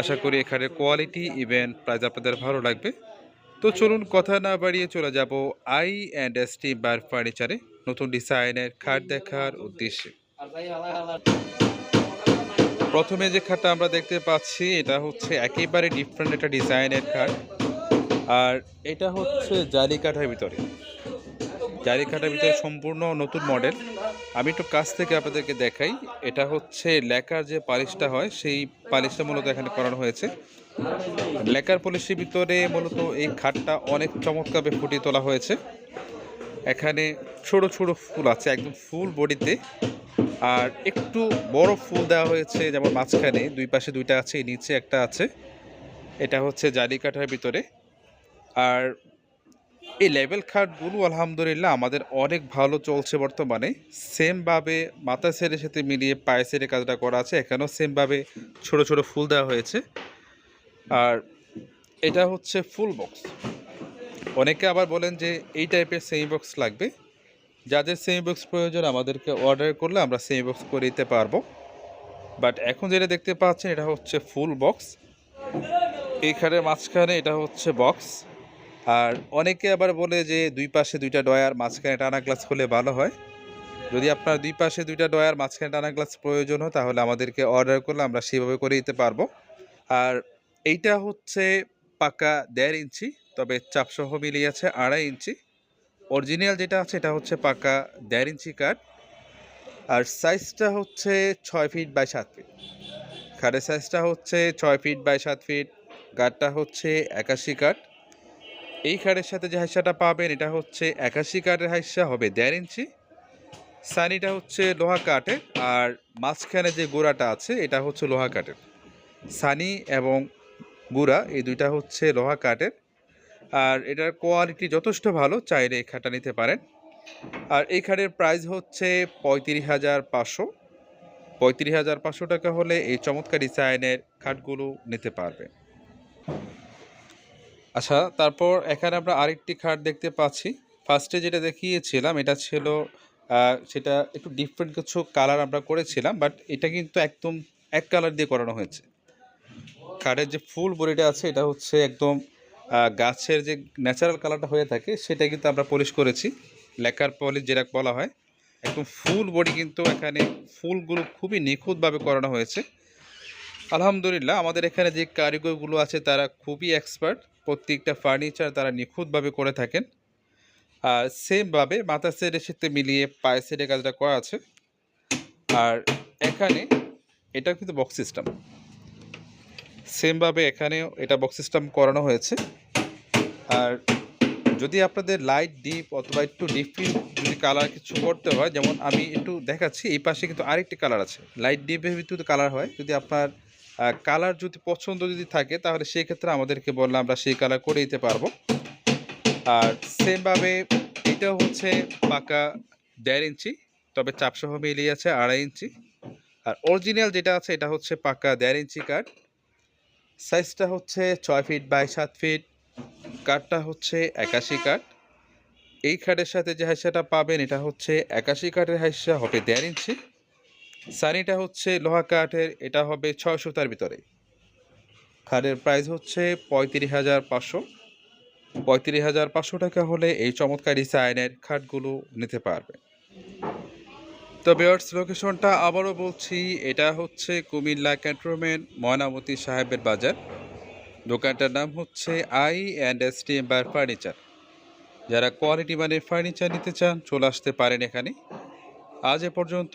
আশা করি এখানে quality event price আপনাদের ভালো লাগবে। তো চলুন কথা না বাড়িয়ে চলে যাব I and S T bar ফার্নিচারে নতুন ডিজাইনের খাট দেখার উদ্দেশ্যে। প্রথমে যে খাটটা আমরা দেখতে পাচ্ছি, এটা হচ্ছে একেবারে ডিফারেন্ট একটা ডিজাইনের খাট। আর এটা হচ্ছে জালি কাঠার ভিতরে। জালি কাঠার ভিতরে সম্পূর্ণ নতুন মডেল। আমি একটু কাছ থেকে আপনাদেরকে দেখাই। এটা হচ্ছে লেকার যে পালিশটা হয়, সেই পালিশটা মূলত এখানে করানো হয়েছে। লেকার পলিশের ভিতরে মূলত এই খাটটা অনেক চমৎকারভাবে ফুটিয়ে তোলা হয়েছে। এখানে ছোট ছোট ফুল আছে, একদম ফুল বডিতে। আর একটু বড় ফুল দেওয়া হয়েছে, যেমন মাঝখানে দুই পাশে দুইটা আছে নিচে একটা আছে। এটা হচ্ছে জালি কাঠার ভিতরে। আর এই লেভেল খাটগুলো, আলহামদুলিল্লাহ, আমাদের অনেক ভালো চলছে বর্তমানে। সেমভাবে মাথা সেরের সাথে মিলিয়ে পায়ে সেরে কাজটা করা আছে। এখানেও সেমভাবে ছোট ছোট ফুল দেওয়া হয়েছে। আর এটা হচ্ছে ফুল বক্স। অনেকে আবার বলেন যে এই টাইপের সেমি বক্স লাগবে। যাদের সেমি বক্স প্রয়োজন, আমাদেরকে অর্ডার করলে আমরা সেমি বক্স করে দিতে পারব। বাট এখন যেটা দেখতে পাচ্ছেন, এটা হচ্ছে ফুল বক্স। এইখানে মাঝখানে এটা হচ্ছে বক্স। আর অনেকে আবার বলে যে দুই পাশে দুইটা ডয়ার মাঝখানে টানা গ্লাস হলে ভালো হয়। যদি আপনার দুই পাশে দুইটা ডয়ার মাঝখানে টানা গ্লাস প্রয়োজন হয়, তাহলে আমাদেরকে অর্ডার করলে আমরা সেভাবে করে দিতে পারব। আর এইটা হচ্ছে পাকা দেড় ইঞ্চি, তবে চাপসহ মিলিয়ে আছে আড়াই ইঞ্চি। অরিজিনাল যেটা আছে, এটা হচ্ছে পাকা দেড় ইঞ্চি কাঠ। আর সাইজটা হচ্ছে ছয় ফিট বাই সাত ফিট। খাটের সাইজটা হচ্ছে ছয় ফিট বাই সাত ফিট, গাঠটা হচ্ছে একাশি কাঠ। এই কাঠের সাথে যে হাইসাটা পাবেন, এটা হচ্ছে একাশি কাঠের হাইসা হবে দেড় ইঞ্চি। সানিটা হচ্ছে লোহা কাঠের, আর মাঝখানে যে গোড়াটা আছে, এটা হচ্ছে লোহা কাঠের। সানি এবং গুড়া, এই দুইটা হচ্ছে লোহা কাঠের। আর এটার কোয়ালিটি যথেষ্ট ভালো, চাইলে এই খাটটা নিতে পারেন। আর এই খাটের প্রাইস হচ্ছে পঁয়ত্রিশ হাজার পাঁচশো। পঁয়ত্রিশ হাজার পাঁচশো টাকা হলে এই চমৎকার ডিজাইনের খাটগুলো নিতে পারবে আচ্ছা তারপর এখানে আমরা আরেকটি খাট দেখতে পাচ্ছি। ফার্স্টে যেটা দেখিয়েছিলাম, এটা ছিল সেটা একটু ডিফারেন্ট কিছু কালার আমরা করেছিলাম বাট এটা কিন্তু একদম এক কালার দিয়ে করানো হয়েছে। খাটের যে ফুল বডিটা আছে, এটা হচ্ছে একদম গাছের যে ন্যাচারাল কালারটা হয়ে থাকে, সেটা কিন্তু আমরা পলিশ করেছি। লেকার পলিশ যেটা বলা হয়। একদম ফুল বডি কিন্তু এখানে ফুলগুলো খুবই নিখুঁতভাবে করানো হয়েছে। আলহামদুলিল্লাহ, আমাদের এখানে যে কারিগরগুলো আছে তারা খুবই এক্সপার্ট প্রত্যেকটা ফার্নিচার তারা নিখুঁতভাবে করে থাকেন। আর সেমভাবে মাথা সেটের সাথে মিলিয়ে পায়ে সেটের কাজটা করা আছে। আর এখানে এটা কিন্তু বক্স সিস্টেম সেমভাবে এখানেও এটা বক্স সিস্টেম করানো হয়েছে। আর যদি আপনাদের লাইট ডিপ অথবা একটু ডিফিন যদি কালার কিছু করতে হয়, যেমন আমি একটু দেখাচ্ছি, এই পাশে কিন্তু আরেকটি কালার আছে। লাইট ডিপের ভিতরে কালার হয়। যদি আপনার কালার যদি পছন্দ যদি থাকে, তাহলে সেই ক্ষেত্রে আমাদেরকে বললে আমরা সেই কালার করে দিতে পারব। আর সেমভাবে এটা হচ্ছে পাকা দেড় ইঞ্চি, তবে চাপসহ মিলিয়ে আছে আড়াই ইঞ্চি। আর অরিজিনাল যেটা আছে, এটা হচ্ছে পাকা দেড় ইঞ্চি কাঠ সাইজটা হচ্ছে ছয় ফিট বাই সাত ফিট কাঠটা হচ্ছে একাশি কাঠ এই কাঠের সাথে যে হাইসাটা পাবেন, এটা হচ্ছে একাশি কাঠের হাইসা হবে দেড় ইঞ্চি। সানিটা হচ্ছে লোহা কাঠের, এটা হবে ছয় সুতার ভিতরে। খাটের প্রাইস হচ্ছে পঁয়ত্রিশ হাজার পাঁচশো। পঁয়ত্রিশ হাজার পাঁচশো টাকা হলে এই চমৎকার ডিজাইনের খাটগুলো নিতে পারবে। তো বেয়ার্স লোকেশনটা আবারও বলছি, এটা হচ্ছে কুমিল্লা ক্যান্টনমেন্ট ময়নামতি সাহেবের বাজার। দোকানটার নাম হচ্ছে I and S T Ambar furniture যারা কোয়ালিটি মানের ফার্নিচার নিতে চান, চলে আসতে পারেন এখানে। আজ এ পর্যন্ত